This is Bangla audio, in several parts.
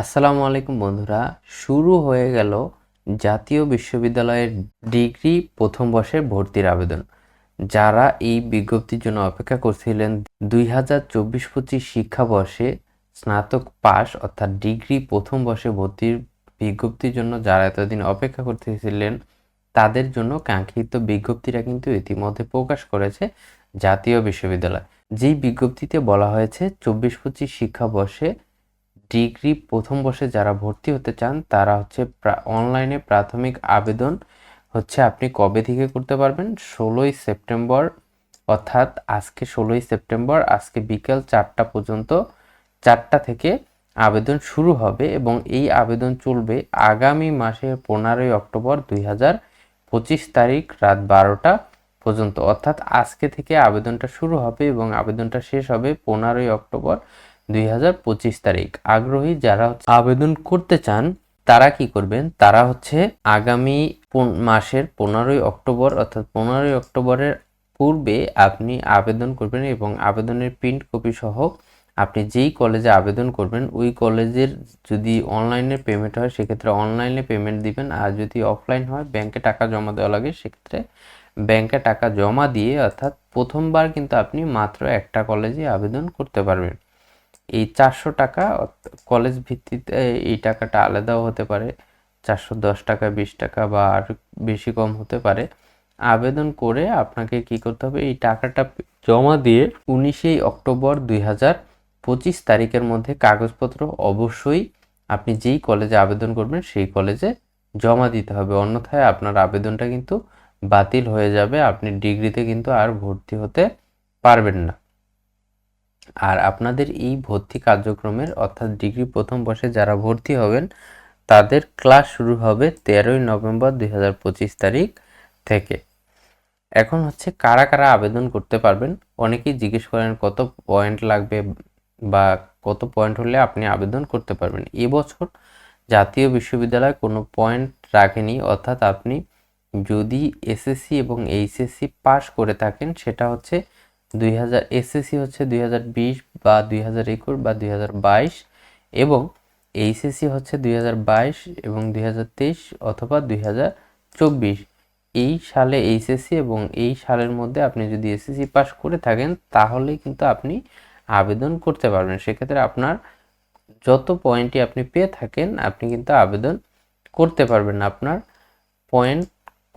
আসসালামু আলাইকুম বন্ধুরা, শুরু হয়ে গেল জাতীয় বিশ্ববিদ্যালয়ের ডিগ্রি প্রথম বর্ষের ভর্তির আবেদন। যারা এই বিজ্ঞপ্তির জন্য অপেক্ষা করছিলেন, দুই হাজার চব্বিশ পঁচিশ শিক্ষাবর্ষে স্নাতক পাস অর্থাৎ ডিগ্রি প্রথম বর্ষে ভর্তির বিজ্ঞপ্তির জন্য যারা এতদিন অপেক্ষা করতেছিলেন, তাদের জন্য কাঙ্ক্ষিত বিজ্ঞপ্তিটা কিন্তু ইতিমধ্যে প্রকাশ করেছে জাতীয় বিশ্ববিদ্যালয়। যেই বিজ্ঞপ্তিতে বলা হয়েছে চব্বিশ পঁচিশ শিক্ষাবর্ষে ডিগ্রি প্রথম বর্ষে যারা ভর্তি হতে চান, তারা হচ্ছে অনলাইনে প্রাথমিক আবেদন হচ্ছে আপনি কবে থেকে করতে পারবেন? ষোলোই সেপ্টেম্বর, অর্থাৎ আজকে ষোলোই সেপ্টেম্বর, আজকে বিকেল চারটা পর্যন্ত চারটা থেকে আবেদন শুরু হবে এবং এই আবেদন চলবে আগামী মাসের পনেরোই অক্টোবর দুই হাজার পঁচিশ তারিখ রাত বারোটা পর্যন্ত। অর্থাৎ আজকে থেকে আবেদনটা শুরু হবে এবং আবেদনটা শেষ হবে পনেরোই অক্টোবর দুই হাজার পঁচিশ তারিখ। আগ্রহী যারা আবেদন করতে চান, তারা কি করবেন? তারা হচ্ছে আগামী মাসের পনেরোই অক্টোবর, অর্থাৎ পনেরোই অক্টোবরের পূর্বে আপনি আবেদন করবেন এবং আবেদনের প্রিন্ট কপি সহ আপনি যেই কলেজে আবেদন করবেন, ওই কলেজের যদি অনলাইনে পেমেন্ট হয়, সেক্ষেত্রে অনলাইনে পেমেন্ট দিবেন। আর যদি অফলাইন হয় ব্যাংকে টাকা জমা দেওয়া লাগে, সেক্ষেত্রে ব্যাংকে টাকা জমা দিয়ে, অর্থাৎ প্রথমবার কিন্তু আপনি মাত্র একটা কলেজে আবেদন করতে পারবেন। এই চারশো টাকা কলেজ ভিত্তিতে এই টাকাটা আলাদাও হতে পারে। চারশো দশ টাকা, বিশ টাকা বা আর বেশি কম হতে পারে। আবেদন করে আপনাকে কি করতে হবে? এই টাকাটা জমা দিয়ে উনিশেই অক্টোবর দুই হাজার পঁচিশ তারিখের মধ্যে কাগজপত্র অবশ্যই আপনি যেই কলেজে আবেদন করবেন, সেই কলেজে জমা দিতে হবে। অন্যথায় আপনার আবেদনটা কিন্তু বাতিল হয়ে যাবে। আপনি ডিগ্রিতে কিন্তু আর ভর্তি হতে পারবেন না। আর আপনাদের এই ভর্তি কার্যক্রমের অর্থাৎ ডিগ্রি প্রথম বর্ষে যারা ভর্তি হবেন, তাদের ক্লাস শুরু হবে তেরোই নভেম্বর দুই হাজার পঁচিশ তারিখ থেকে। এখন হচ্ছে কারা কারা আবেদন করতে পারবেন, অনেকেই জিজ্ঞেস করেন কত পয়েন্ট লাগবে বা কত পয়েন্ট হলে আপনি আবেদন করতে পারবেন। এবছর জাতীয় বিশ্ববিদ্যালয় কোনো পয়েন্ট রাখেনি, অর্থাৎ আপনি যদি এসএসসি এবং এইচএসসি পাস করে থাকেন, সেটা হচ্ছে দুই হাজার এসএসসি হচ্ছে দুই হাজার বিশ বা দুই হাজার একুশ বা দুই হাজার বাইশ এবং এইচএসসি হচ্ছে দুই হাজার বাইশ এবং দুই হাজার তেইশ অথবা দুই হাজার চব্বিশ। এই সালে এইচএসসি এবং এই সালের মধ্যে আপনি যদি এসএসসি পাস করে থাকেন, তাহলেই কিন্তু আপনি আবেদন করতে পারবেন। সেক্ষেত্রে আপনার যত পয়েন্টই আপনি পেয়ে থাকেন, আপনি কিন্তু আবেদন করতে পারবেন। আপনার পয়েন্ট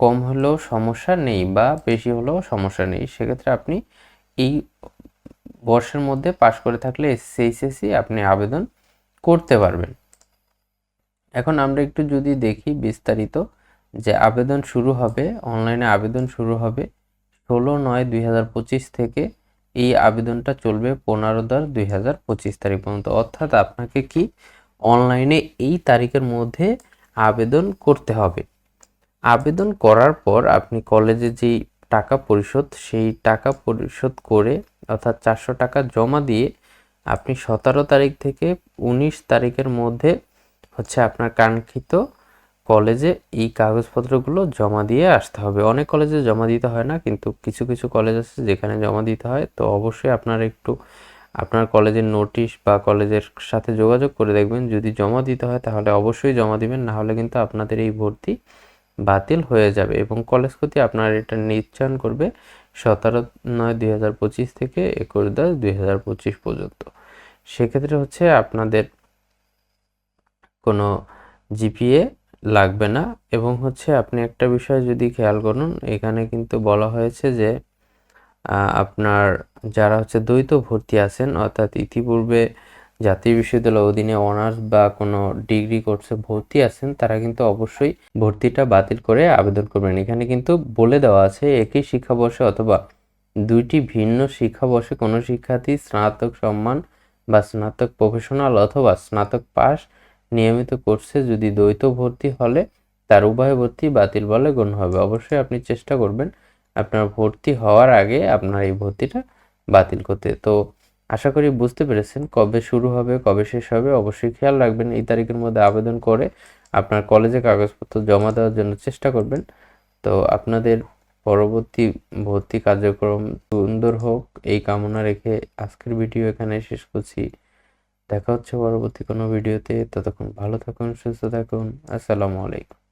কম হলেও সমস্যা নেই বা বেশি হলেও সমস্যা নেই। সেক্ষেত্রে আপনি এই বর্ষের মধ্যে পাশ করে থাকলে এসএসসি আপনি আবেদন করতে পারবেন। এখন আমরা একটু যদি দেখি বিস্তারিত যে আবেদন শুরু হবে, অনলাইনে আবেদন শুরু হবে ষোলো নয় দুই থেকে এই আবেদনটা চলবে পনেরো দশ দুই তারিখ পর্যন্ত। অর্থাৎ আপনাকে কি অনলাইনে এই তারিখের মধ্যে আবেদন করতে হবে। আবেদন করার পর আপনি কলেজে যেই টাকা পরিশোধ, সেই টাকা পরিশোধ করে অর্থাৎ চারশো টাকা জমা দিয়ে আপনি সতেরো তারিখ থেকে উনিশ তারিখের মধ্যে হচ্ছে আপনার কাঙ্ক্ষিত কলেজে এই কাগজপত্রগুলো জমা দিয়ে আসতে হবে। অনেক কলেজে জমা দিতে হয় না, কিন্তু কিছু কিছু কলেজ আছে যেখানে জমা দিতে হয়। তো অবশ্যই আপনার একটু আপনার কলেজের নোটিশ বা কলেজের সাথে যোগাযোগ করে দেখবেন। যদি জমা দিতে হয় তাহলে অবশ্যই জমা দিবেন, না হলে কিন্তু আপনাদের এই ভর্তি বাতিল হয়ে যাবে এবং কলেজ ক্ষতি আপনার এটা নিশ্চয়ন করবে সতেরো নয় দুই থেকে একুশ দশ দুই পর্যন্ত। সেক্ষেত্রে হচ্ছে আপনাদের কোনো জিপিএ লাগবে না এবং হচ্ছে আপনি একটা বিষয় যদি খেয়াল করুন, এখানে কিন্তু বলা হয়েছে যে আপনার যারা হচ্ছে দ্বৈত ভর্তি আছেন, অর্থাৎ ইতিপূর্বে জাতীয় বিশ্ববিদ্যালয় অধীনে অনার্স বা কোনো ডিগ্রি কোর্সে ভর্তি আছেন, তারা কিন্তু অবশ্যই ভর্তিটা বাতিল করে আবেদন করবেন। এখানে কিন্তু বলে দেওয়া আছে, একই শিক্ষাবর্ষে অথবা দুইটি ভিন্ন শিক্ষাবর্ষে কোনো শিক্ষার্থী স্নাতক সম্মান বা স্নাতক প্রফেশনাল অথবা স্নাতক পাস নিয়মিত কোর্সে যদি দ্বৈত ভর্তি হলে, তার উভয় ভর্তি বাতিল বলে গণ্য হবে। অবশ্যই আপনি চেষ্টা করবেন আপনার ভর্তি হওয়ার আগে আপনার এই ভর্তিটা বাতিল করতে। তো আশা করি বুঝতে পেরেছেন কবে শুরু হবে, কবে শেষ হবে। অবশ্যই খেয়াল রাখবেন, এই তারিখের মধ্যে আবেদন করে আপনার কলেজে কাগজপত্র জমা দেওয়ার জন্য চেষ্টা করবেন। তো আপনাদের পরবর্তী ভর্তি কার্যক্রম সুন্দর হোক, এই কামনা রেখে আজকের ভিডিও এখানে শেষ করছি। দেখা হচ্ছে পরবর্তী কোনো ভিডিওতে। ততক্ষণ ভালো থাকুন, সুস্থ থাকুন। আসসালামু আলাইকুম।